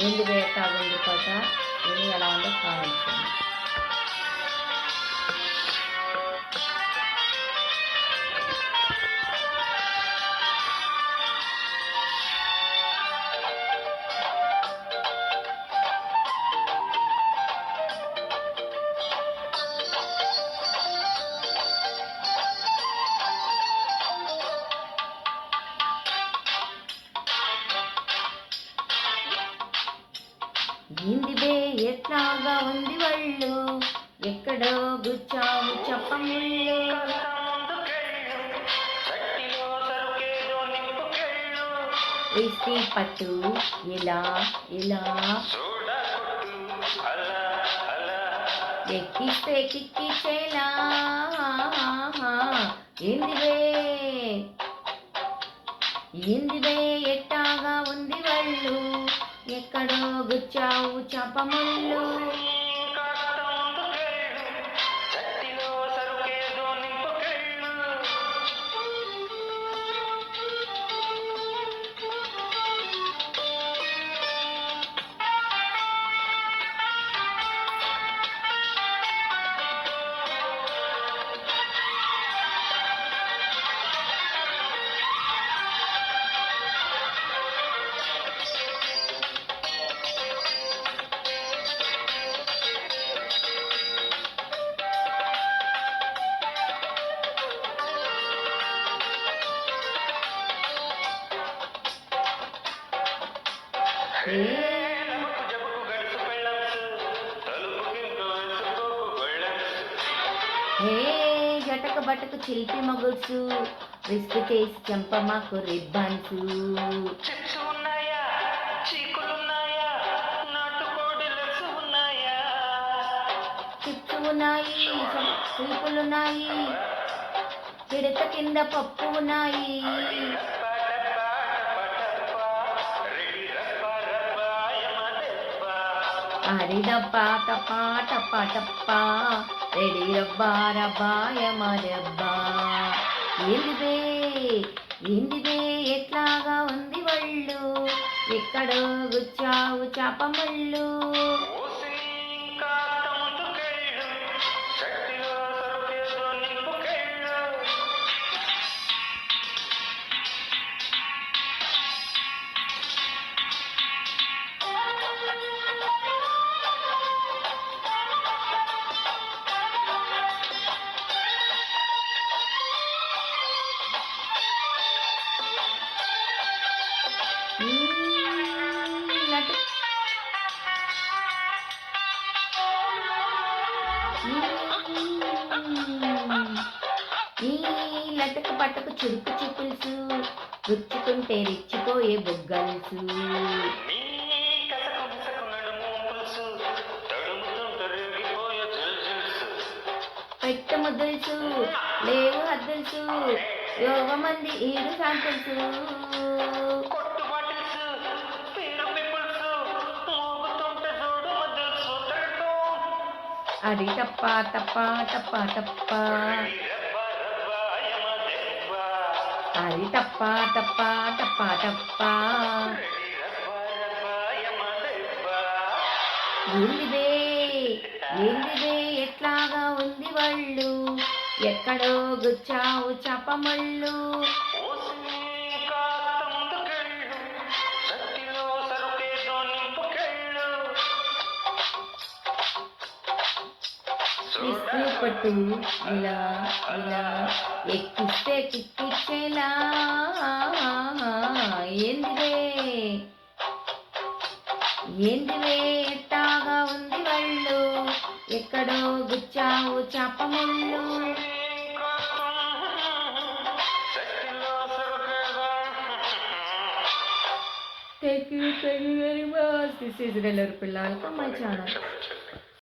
ఏంది వేస్తాగుంది ఉంది ఇది ఎలా ఉందో కామెంట్ చేయండి ఎట్లాగా ఉంది వాళ్ళు ఎక్కడో గుచ్చావు చెప్పముళ్ళు వేస్తే పట్టు ఇలా ఇలా. ఎక్కిస్తే కిక్కిచ్చేలా ఏందివే? ఏందివే? ఎక్కడో గుచ్చావు చపముళ్ళు హే జటక బటకు చిలిపి మగుడ్సు రిస్క్ చేసి చెంప మాకు రిబ్బన్స్. చిప్స్ ఉన్నాయా చీపులున్నాయి పిడత కింద పప్పు ఉన్నాయి అరి టపా టపా టప్పా. రెడి రబ్బా రబ్బా యమ రబ్బా. ఏందిదే ఏందిదే ఎట్లాగా ఉంది వాళ్ళు? ఎక్కడో గుచ్చావు చాపమళ్ళు ఈ లటకు పట్టకు చురుకు చూపుల్సు గుచ్చుకుంటే రెచ్చిపోయే బొగ్గల్సు. పెట్ట ముద్దల్సు లేవు హద్దల్సు యోగ మంది ఈడు శాంతల్సు. అది టప్ప టప్ప టప్ప టప్ప. అది టప్ప టప్ప టప్ప టప్ప. ఏందిదే ఏందిదే ఎట్లాగా ఉంది వాళ్ళు? ఎక్కడో గుచ్చావు చపమళ్ళు విస్తూ పట్టు ఇలా ఇలా. ఎక్కిస్తే కిక్కిచ్చేలా. ఏందివే ఏందివే ఎట్టాగా ఉంది వాళ్ళు? ఎక్కడో గుచ్చావు చాపముళ్ళు thank you thank you very much this is రెల్లర్ పిల్లలతో మై ఛానల్